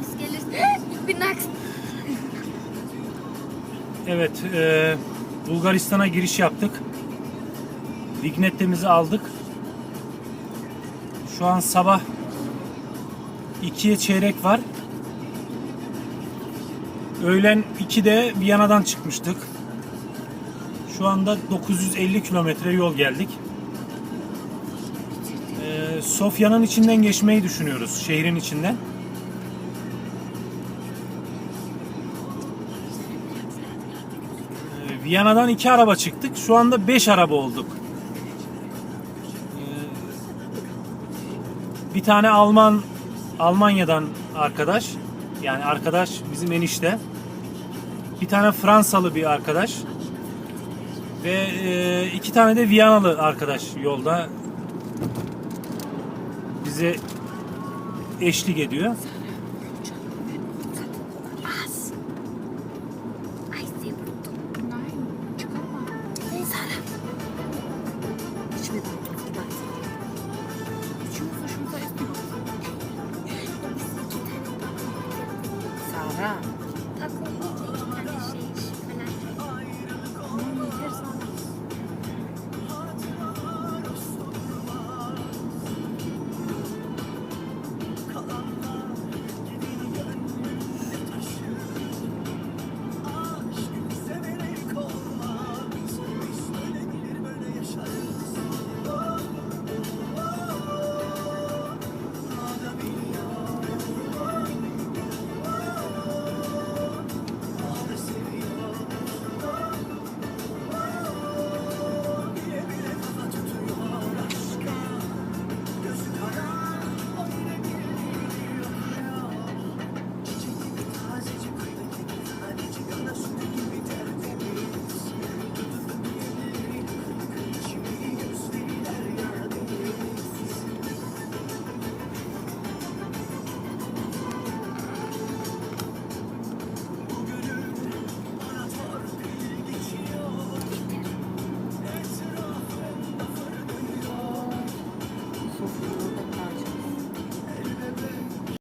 polis gelir. Evet, e, Bulgaristan'a giriş yaptık. Vignettemizi aldık. Şu an sabah 2'ye çeyrek var. Öğlen 2'de Viyana'dan çıkmıştık. Şu anda 950 kilometre yol geldik. E, Sofya'nın içinden geçmeyi düşünüyoruz, şehrin içinden. Viyana'dan iki araba çıktık. Şu anda beş araba olduk. Ee, Bir tane Alman Almanya'dan arkadaş. Yani arkadaş bizim enişte. Bir tane Fransalı bir arkadaş. Ve e, iki tane de Viyanalı arkadaş yolda bize eşlik ediyor. 行啊。